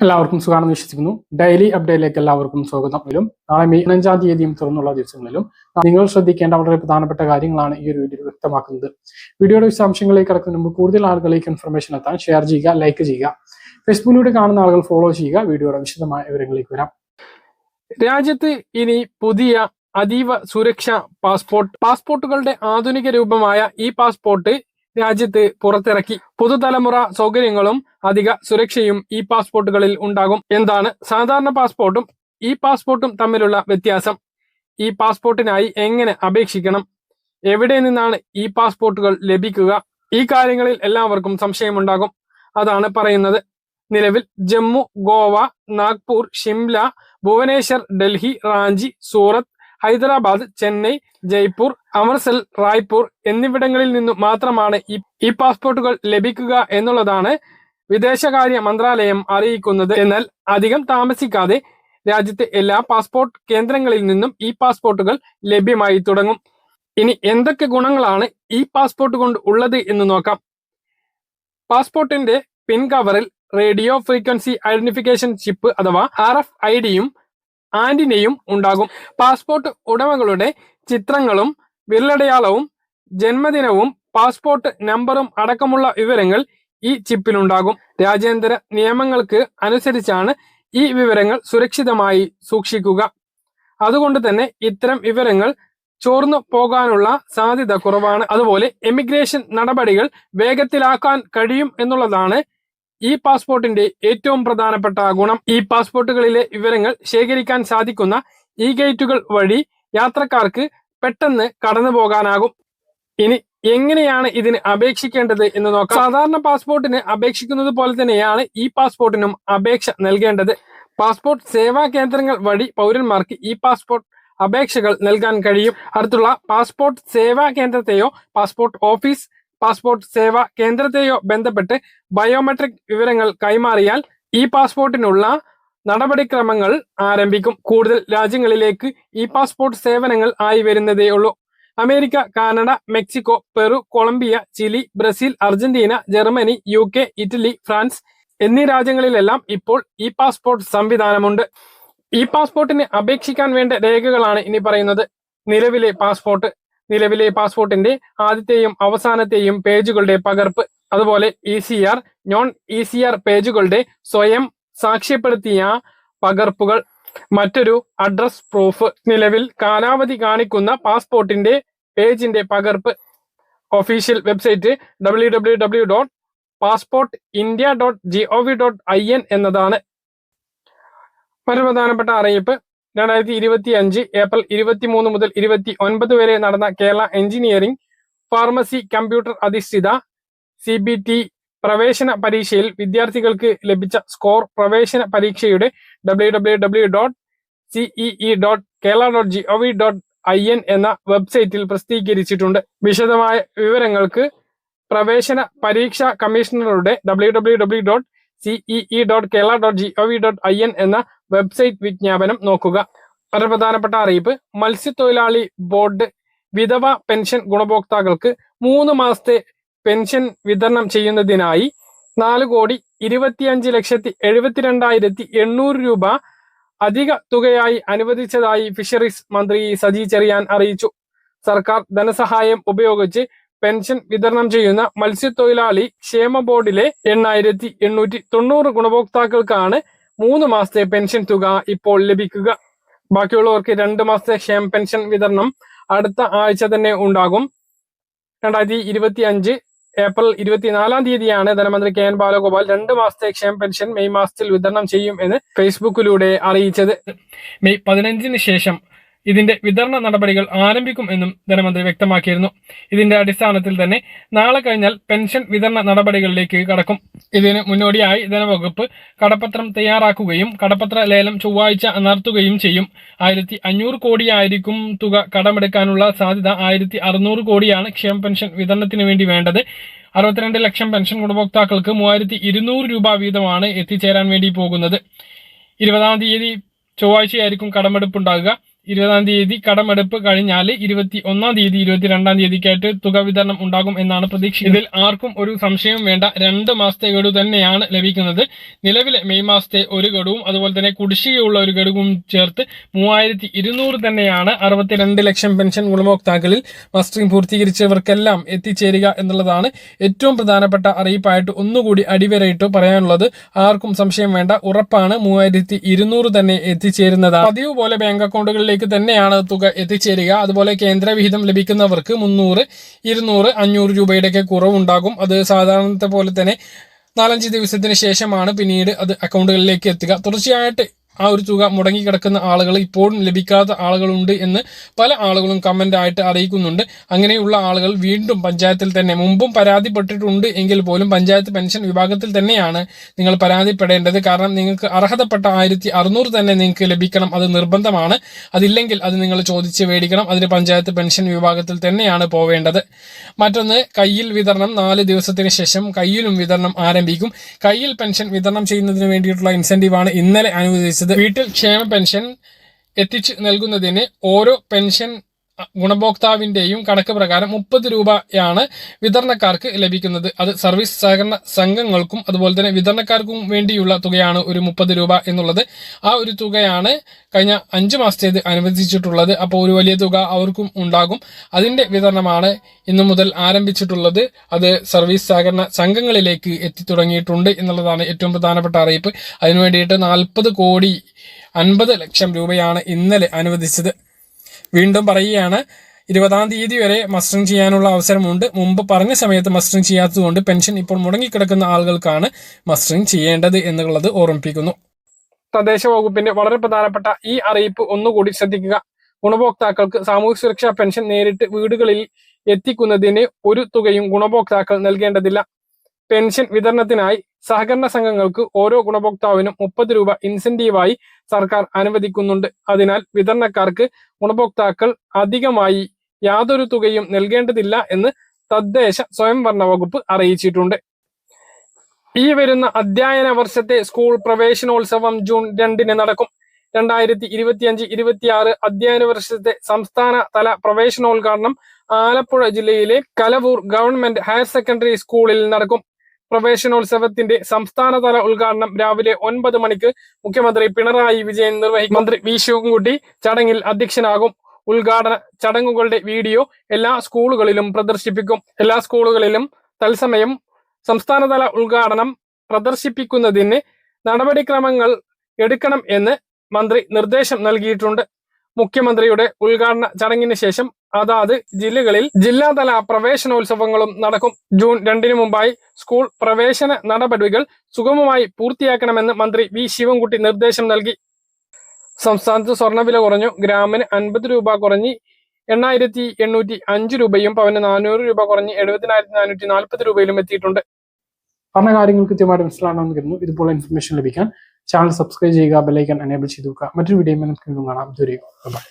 എല്ലാവർക്കും സുഖമാണെന്ന് വിശ്വസിക്കുന്നു. ഡെയിലി അപ്ഡേറ്റിലേക്ക് എല്ലാവർക്കും സ്വാഗതം. വരും നാളെ മെയ് പതിനഞ്ചാം തീയതിയും തുറന്നുള്ള ദിവസങ്ങളിലും നിങ്ങൾ ശ്രദ്ധിക്കേണ്ട വളരെ പ്രധാനപ്പെട്ട കാര്യങ്ങളാണ് ഈ ഒരു വീഡിയോ വ്യക്തമാക്കുന്നത്. വീഡിയോയുടെ വിശദാംശങ്ങളിലേക്ക് കടക്കുന്നതിന് മുമ്പ് കൂടുതൽ ആളുകളിലേക്ക് ഇൻഫർമേഷൻ എത്താൻ ഷെയർ ചെയ്യുക ലൈക്ക് ചെയ്യുക. ഫേസ്ബുക്കിലൂടെ കാണുന്ന ആളുകൾ ഫോളോ ചെയ്യുക. വീഡിയോയുടെ വിശദമായ വിവരങ്ങളിലേക്ക് വരാം. രാജ്യത്ത് ഇനി പുതിയ അതീവ സുരക്ഷ പാസ്പോർട്ട് പാസ്പോർട്ടുകളുടെ ആധുനിക രൂപമായ ഈ പാസ്പോർട്ട് രാജ്യത്ത് പുറത്തിറക്കി പുതുതലമുറ സൗകര്യങ്ങളും അധിക സുരക്ഷയും ഈ പാസ്പോർട്ടുകളിൽ ഉണ്ടാകും. എന്താണ്? സാധാരണ പാസ്പോർട്ടും ഈ പാസ്പോർട്ടും തമ്മിലുള്ള വ്യത്യാസം? ഈ പാസ്പോർട്ടിനായി എങ്ങനെ അപേക്ഷിക്കണം? എവിടെ നിന്നാണ് ഈ പാസ്പോർട്ടുകൾ ലഭിക്കുക? ഈ കാര്യങ്ങളിൽ എല്ലാവർക്കും സംശയമുണ്ടാകും. അതാണ് പറയുന്നത്. നിലവിൽ ജമ്മു ഗോവ നാഗ്പൂർ ഷിംല ഭുവനേശ്വർ ഡൽഹി റാഞ്ചി സൂറത്ത് ഹൈദരാബാദ് ചെന്നൈ ജയ്പൂർ അമൃത്സർ റായ്പൂർ എന്നിവിടങ്ങളിൽ നിന്നു മാത്രമാണ് ഈ പാസ്പോർട്ടുകൾ ലഭിക്കുക എന്നുള്ളതാണ് വിദേശകാര്യ മന്ത്രാലയം അറിയിക്കുന്നത്. എന്നാൽ അധികം താമസിക്കാതെ രാജ്യത്തെ എല്ലാ പാസ്പോർട്ട് കേന്ദ്രങ്ങളിൽ നിന്നും ഈ പാസ്പോർട്ടുകൾ ലഭ്യമായി തുടങ്ങും. ഇനി എന്തൊക്കെ ഗുണങ്ങളാണ് ഈ പാസ്പോർട്ട് കൊണ്ട് ഉള്ളത് എന്ന് നോക്കാം. പാസ്പോർട്ടിന്റെ പിൻ കവറിൽ റേഡിയോ ഫ്രീക്വൻസി ഐഡന്റിഫിക്കേഷൻ ചിപ്പ് അഥവാ ആർ എഫ് ഐ ഡിയും ആന്റിനയും ഉണ്ടാകും. പാസ്പോർട്ട് ഉടമകളുടെ ചിത്രങ്ങളും വിരലടയാളവും ജന്മദിനവും പാസ്പോർട്ട് നമ്പറും അടക്കമുള്ള വിവരങ്ങൾ ഈ ചിപ്പിലുണ്ടാകും. രാജ്യാന്തര നിയമങ്ങൾക്ക് അനുസരിച്ചാണ് ഈ വിവരങ്ങൾ സുരക്ഷിതമായി സൂക്ഷിക്കുക. അതുകൊണ്ട് തന്നെ ഇത്തരം വിവരങ്ങൾ ചോർന്നു പോകാനുള്ള സാധ്യത കുറവാണ്. അതുപോലെ എമിഗ്രേഷൻ നടപടികൾ വേഗത്തിലാക്കാൻ കഴിയും എന്നുള്ളതാണ് ഈ പാസ്പോർട്ടിന്റെ ഏറ്റവും പ്രധാനപ്പെട്ട ഗുണം ഈ പാസ്പോർട്ടുകളിലെ വിവരങ്ങൾ ശേഖരിക്കാൻ സാധിക്കുന്ന ഈ ഗേറ്റുകൾ വഴി യാത്രക്കാർക്ക് പെട്ടെന്ന് കടന്നു പോകാനാകും. ഇനി എങ്ങനെയാണ് ഇതിന് അപേക്ഷിക്കേണ്ടത് എന്ന് നോക്കാം. സാധാരണ പാസ്പോർട്ടിന് അപേക്ഷിക്കുന്നത് പോലെ തന്നെയാണ് ഈ പാസ്പോർട്ടിനും അപേക്ഷ നൽകേണ്ടത്. പാസ്പോർട്ട് സേവാ കേന്ദ്രങ്ങൾ വഴി പൗരന്മാർക്ക് ഈ പാസ്പോർട്ട് അപേക്ഷകൾ നൽകാൻ കഴിയും. അടുത്തുള്ള പാസ്പോർട്ട് സേവാ കേന്ദ്രത്തെയോ പാസ്പോർട്ട് ഓഫീസ് പാസ്പോർട്ട് സേവാ കേന്ദ്രത്തെയോ ബന്ധപ്പെട്ട് ബയോമെട്രിക് വിവരങ്ങൾ കൈമാറിയാൽ ഇ പാസ്പോർട്ടിനുള്ള നടപടിക്രമങ്ങൾ ആരംഭിക്കും. കൂടുതൽ രാജ്യങ്ങളിലേക്ക് ഇ പാസ്പോർട്ട് സേവനങ്ങൾ ആയി വരുന്നതേ ഉള്ളൂ. America Canada Mexico Peru Colombia Chile Brazil Argentina Germany U K Italy France എന്നീ രാജ്യങ്ങളിലെല്ലാം ഇപ്പോൾ ഇ പാസ്പോർട്ട് സംവിധാനമുണ്ട്. ഇ പാസ്പോർട്ടിന് അപേക്ഷിക്കാൻ വേണ്ട രേഖകളാണ് ഇനി പറയുന്നത്. നിലവിലെ പാസ്പോർട്ട് നിലവിലെ പാസ്പോർട്ടിന്റെ ആദ്യത്തെയും അവസാനത്തെയും പേജുകളുടെ പകർപ്പ്. അതുപോലെ E C R non E C R പേജുകളുടെ സ്വയം സാക്ഷ്യപ്പെടുത്തിയ പകർപ്പുകൾ. മറ്റൊരു അഡ്രസ് പ്രൂഫ് നിലവിൽ കാലാവധി കാണിക്കുന്ന പാസ്പോർട്ടിന്റെ പേജിന്റെ പകർപ്പ്. Official website W W W dot passport India dot G O V dot I N എന്നതാണ്. പരപ്രധാനപ്പെട്ട പ്രധാനപ്പെട്ട അറിയിപ്പ് രണ്ടായിരത്തി ഇരുപത്തി അഞ്ച് ഏപ്രിൽ ഇരുപത്തി മൂന്ന് മുതൽ ഇരുപത്തി ഒൻപത് വരെ നടന്ന കേരള എഞ്ചിനീയറിംഗ് ഫാർമസി കമ്പ്യൂട്ടർ അധിഷ്ഠിത സി ബി ടി പ്രവേശന പരീക്ഷയിൽ വിദ്യാർത്ഥികൾക്ക് ലഭിച്ച സ്കോർ പ്രവേശന പരീക്ഷയുടെ W W W dot CEE dot Kerala dot G O V dot I N എന്ന വെബ്സൈറ്റിൽ പ്രസിദ്ധീകരിച്ചിട്ടുണ്ട്. വിശദമായ വിവരങ്ങൾക്ക് പ്രവേശന പരീക്ഷാ കമ്മീഷണറുടെ W W W dot CEE dot Kerala dot G O V dot I N എന്ന വെബ്സൈറ്റ് വിജ്ഞാപനം നോക്കുക. വളരെ പ്രധാനപ്പെട്ട അറിയിപ്പ്. മത്സ്യത്തൊഴിലാളി ബോർഡ് വിധവ പെൻഷൻ ഗുണഭോക്താക്കൾക്ക് മൂന്ന് മാസത്തെ പെൻഷൻ വിതരണം ചെയ്യുന്നതിനായി നാല് കോടി ഇരുപത്തിയഞ്ച് ലക്ഷത്തി എഴുപത്തിരണ്ടായിരത്തി എണ്ണൂറ് രൂപ അധിക തുകയായി അനുവദിച്ചതായി ഫിഷറീസ് മന്ത്രി സജി ചെറിയാൻ അറിയിച്ചു. സർക്കാർ ധനസഹായം ഉപയോഗിച്ച് പെൻഷൻ വിതരണം ചെയ്യുന്ന മത്സ്യത്തൊഴിലാളി ക്ഷേമ ബോർഡിലെ എണ്ണായിരത്തി എണ്ണൂറ്റി തൊണ്ണൂറ് ഗുണഭോക്താക്കൾക്കാണ് മൂന്ന് മാസത്തെ പെൻഷൻ തുക ഇപ്പോൾ ലഭിക്കുക. ബാക്കിയുള്ളവർക്ക് രണ്ട് മാസത്തെ ക്ഷേമ പെൻഷൻ വിതരണം അടുത്ത ആഴ്ച തന്നെ ഉണ്ടാകും. രണ്ടായിരത്തി ഇരുപത്തി അഞ്ച് ഏപ്രിൽ ഇരുപത്തിനാലാം തീയതിയാണ് ധനമന്ത്രി കെ എൻ ബാലഗോപാൽ രണ്ട് മാസത്തെ ക്ഷേമ പെൻഷൻ മെയ് മാസത്തിൽ വിതരണം ചെയ്യും എന്ന് ഫേസ്ബുക്കിലൂടെ അറിയിച്ചത്. മെയ് പതിനഞ്ചിന് ശേഷം ഇതിന്റെ വിതരണ നടപടികൾ ആരംഭിക്കും എന്നും ധനമന്ത്രി വ്യക്തമാക്കിയിരുന്നു. ഇതിന്റെ അടിസ്ഥാനത്തിൽ തന്നെ നാളെ കഴിഞ്ഞാൽ പെൻഷൻ വിതരണ നടപടികളിലേക്ക് കടക്കും. ഇതിന് മുന്നോടിയായി ധനവകുപ്പ് കടപ്പത്രം തയ്യാറാക്കുകയും കടപ്പത്ര ലേലം ചൊവ്വാഴ്ച നടത്തുകയും ചെയ്യും. ആയിരത്തി അഞ്ഞൂറ് കോടിയായിരിക്കും തുക കടമെടുക്കാനുള്ള സാധ്യത. ആയിരത്തി അറുന്നൂറ് കോടിയാണ് ക്ഷേമ പെൻഷൻ വിതരണത്തിന് വേണ്ടി വേണ്ടത്. അറുപത്തിരണ്ട് ലക്ഷം പെൻഷൻ ഗുണഭോക്താക്കൾക്ക് മൂവായിരത്തി ഇരുന്നൂറ് രൂപ വീതമാണ് എത്തിച്ചേരാൻ വേണ്ടി പോകുന്നത്. ഇരുപതാം തീയതി ചൊവ്വാഴ്ചയായിരിക്കും കടമെടുപ്പ് ഉണ്ടാകുക ഇരുപതാം തീയതി കടമെടുപ്പ് കഴിഞ്ഞാൽ ഇരുപത്തി ഒന്നാം തീയതി ഇരുപത്തിരണ്ടാം തീയതിക്കായിട്ട് തുക വിതരണം ഉണ്ടാകും എന്നാണ് പ്രതീക്ഷ ഇതിൽ ആർക്കും ഒരു സംശയവും വേണ്ട. രണ്ട് മാസത്തെ ഗഡു തന്നെയാണ് ലഭിക്കുന്നത്. നിലവിലെ മെയ് മാസത്തെ ഒരു ഗഡുവും അതുപോലെ തന്നെ കുടിശ്ശികയുള്ള ഒരു ഗഡുവും ചേർത്ത് മൂവായിരത്തി ഇരുന്നൂറ് തന്നെയാണ് അറുപത്തിരണ്ട് ലക്ഷം പെൻഷൻ ഗുണഭോക്താക്കളിൽ മസ്റ്ററിംഗ് പൂർത്തീകരിച്ചവർക്കെല്ലാം എത്തിച്ചേരുക എന്നുള്ളതാണ് ഏറ്റവും പ്രധാനപ്പെട്ട അറിയിപ്പായിട്ട് ഒന്നുകൂടി അടിവരയിട്ട് പറയാനുള്ളത്. ആർക്കും സംശയം വേണ്ട. ഉറപ്പാണ് മൂവായിരത്തി തന്നെ എത്തിച്ചേരുന്നത് പതിവ് പോലെ ബാങ്ക് അക്കൗണ്ടുകളിലേക്ക് തന്നെയാണ് തുക എത്തിച്ചേരുക. അതുപോലെ കേന്ദ്രവിഹിതം ലഭിക്കുന്നവർക്ക് മുന്നൂറ് ഇരുന്നൂറ് അഞ്ഞൂറ് രൂപയുടെയൊക്കെ കുറവുണ്ടാകും. അത് സാധാരണത്തെ പോലെ തന്നെ നാലഞ്ച് ദിവസത്തിന് ശേഷമാണ് പിന്നീട് അത് അക്കൗണ്ടുകളിലേക്ക് എത്തുക. തുടർച്ചയായിട്ട് ആ ഒരു തുക മുടങ്ങിക്കിടക്കുന്ന ആളുകൾ ഇപ്പോഴും ലഭിക്കാത്ത ആളുകളുണ്ട് എന്ന് പല ആളുകളും കമന്റ് ആയിട്ട് അറിയിക്കുന്നുണ്ട്. അങ്ങനെയുള്ള ആളുകൾ വീണ്ടും പഞ്ചായത്തിൽ തന്നെ മുമ്പും പരാതിപ്പെട്ടിട്ടുണ്ട് എങ്കിൽ പോലും പഞ്ചായത്ത് പെൻഷൻ വിഭാഗത്തിൽ തന്നെയാണ് നിങ്ങൾ പരാതിപ്പെടേണ്ടത്. കാരണം നിങ്ങൾക്ക് അർഹതപ്പെട്ട ആയിരത്തി അറുന്നൂറ് തന്നെ നിങ്ങൾക്ക് ലഭിക്കണം. അത് നിർബന്ധമാണ്. അതില്ലെങ്കിൽ അത് നിങ്ങൾ ചോദിച്ച് മേടിക്കണം. അതിന് പഞ്ചായത്ത് പെൻഷൻ വിഭാഗത്തിൽ തന്നെയാണ് പോവേണ്ടത്. മറ്റൊന്ന് കയ്യിൽ വിതരണം നാല് ദിവസത്തിന് ശേഷം കയ്യിലും വിതരണം ആരംഭിക്കും. കയ്യിൽ പെൻഷൻ വിതരണം ചെയ്യുന്നതിന് വേണ്ടിയിട്ടുള്ള ഇൻസെന്റീവാണ് ഇന്നലെ അനുവദിച്ചത്. വീട്ടിൽ ക്ഷേമ പെൻഷൻ എത്തിച്ചു നൽകുന്നതിന് ഓരോ പെൻഷൻ ഗുണഭോക്താവിന്റെയും കണക്ക് പ്രകാരം മുപ്പത് രൂപയാണ് വിതരണക്കാർക്ക് ലഭിക്കുന്നത്. അത് സർവീസ് സഹകരണ സംഘങ്ങൾക്കും അതുപോലെ തന്നെ വിതരണക്കാർക്കും വേണ്ടിയുള്ള തുകയാണ് ഒരു മുപ്പത് രൂപ എന്നുള്ളത്. ആ ഒരു തുകയാണ് കഴിഞ്ഞ അഞ്ച് മാസത്തേത് അനുവദിച്ചിട്ടുള്ളത്. അപ്പോൾ ഒരു വലിയ തുക അവർക്കും ഉണ്ടാകും. അതിന്റെ വിതരണമാണ് ഇന്നു മുതൽ ആരംഭിച്ചിട്ടുള്ളത്. അത് സർവീസ് സഹകരണ സംഘങ്ങളിലേക്ക് എത്തിത്തുടങ്ങിയിട്ടുണ്ട് എന്നുള്ളതാണ് ഏറ്റവും പ്രധാനപ്പെട്ട അറിയിപ്പ്. അതിനുവേണ്ടിയിട്ട് നാൽപ്പത് കോടി അൻപത് ലക്ഷം രൂപയാണ് ഇന്നലെ അനുവദിച്ചത്. വീണ്ടും പറയുകയാണ് ഇരുപതാം തീയതി വരെ മസ്റ്ററിംഗ് ചെയ്യാനുള്ള അവസരമുണ്ട്. മുമ്പ് പറഞ്ഞ സമയത്ത് മസ്റ്ററിംഗ് ചെയ്യാത്തതുകൊണ്ട് പെൻഷൻ ഇപ്പോൾ മുടങ്ങിക്കിടക്കുന്ന ആളുകൾക്കാണ് മസ്റ്ററിംഗ് ചെയ്യേണ്ടത് എന്നുള്ളത് ഓർമ്മിപ്പിക്കുന്നു. തദ്ദേശ വകുപ്പിന്റെ വളരെ പ്രധാനപ്പെട്ട ഈ അറിയിപ്പ് ഒന്നുകൂടി ശ്രദ്ധിക്കുക. ഗുണഭോക്താക്കൾക്ക് സാമൂഹ്യ സുരക്ഷാ പെൻഷൻ നേരിട്ട് വീടുകളിൽ എത്തിക്കുന്നതിന് ഒരു തുകയും ഗുണഭോക്താക്കൾ നൽകേണ്ടതില്ല. പെൻഷൻ വിതരണത്തിനായി സഹകരണ സംഘങ്ങൾക്ക് ഓരോ ഗുണഭോക്താവിനും മുപ്പത് രൂപ ഇൻസെന്റീവായി സർക്കാർ അനുവദിക്കുന്നുണ്ട്. അതിനാൽ വിതരണക്കാർക്ക് ഗുണഭോക്താക്കൾ അധികമായി യാതൊരു തുകയും നൽകേണ്ടതില്ല എന്ന് തദ്ദേശ സ്വയംഭരണ വകുപ്പ് അറിയിച്ചിട്ടുണ്ട്. ഈ വരുന്ന അധ്യയന വർഷത്തെ സ്കൂൾ പ്രവേശനോത്സവം ജൂൺ രണ്ടിന് നടക്കും. രണ്ടായിരത്തി ഇരുപത്തിയഞ്ച് ഇരുപത്തിയാറ് അധ്യയന വർഷത്തെ സംസ്ഥാന തല പ്രവേശനോദ്ഘാടനം ആലപ്പുഴ ജില്ലയിലെ കലവൂർ ഗവൺമെന്റ് ഹയർ സെക്കൻഡറി സ്കൂളിൽ നടക്കും. പ്രവേശനോത്സവത്തിന്റെ സംസ്ഥാനതല ഉദ്ഘാടനം രാവിലെ ഒൻപത് മണിക്ക് മുഖ്യമന്ത്രി പിണറായി വിജയൻ നിർവഹിക്കും. മന്ത്രി വി. ശിവൻകുട്ടി ചടങ്ങിൽ അധ്യക്ഷനാകും. ഉദ്ഘാടന ചടങ്ങുകളുടെ വീഡിയോ എല്ലാ സ്കൂളുകളിലും പ്രദർശിപ്പിക്കും. എല്ലാ സ്കൂളുകളിലും തത്സമയം സംസ്ഥാനതല ഉദ്ഘാടനം പ്രദർശിപ്പിക്കുന്നതിന് നടപടിക്രമങ്ങൾ എടുക്കണം എന്ന് മന്ത്രി നിർദ്ദേശം നൽകിയിട്ടുണ്ട്. മുഖ്യമന്ത്രിയുടെ ഉദ്ഘാടന ചടങ്ങിന് ശേഷം അതാത് ജില്ലകളിൽ ജില്ലാതല പ്രവേശനോത്സവങ്ങളും നടക്കും. ജൂൺ രണ്ടിന് മുമ്പായി സ്കൂൾ പ്രവേശന നടപടികൾ സുഗമമായി പൂർത്തിയാക്കണമെന്ന് മന്ത്രി വി. ശിവൻകുട്ടി നിർദ്ദേശം നൽകി. സംസ്ഥാനത്ത് സ്വർണവില കുറഞ്ഞു. ഗ്രാമിന് അൻപത് രൂപ കുറഞ്ഞ് എണ്ണായിരത്തി എണ്ണൂറ്റി അഞ്ച് രൂപയും പവന് നാനൂറ് രൂപ കുറഞ്ഞ് എഴുപതിനായിരത്തി നാനൂറ്റി നാൽപ്പത് രൂപയിലും എത്തിയിട്ടുണ്ട്. പറഞ്ഞ കാര്യങ്ങൾ കൃത്യമായിട്ട് മനസ്സിലാണെന്ന് കരുതുന്നു. ഇതുപോലെ ഇൻഫർമേഷൻ ലഭിക്കാൻ. ചാനൽ സബ്സ്ക്രൈബ് ചെയ്യുക ബെല്ലൈക്കൺ എനേബിൾ ചെയ്തു വെക്കുക മറ്റൊരു വീഡിയോ നമുക്ക് കാണാം. ഇതുവരെയും ബൈ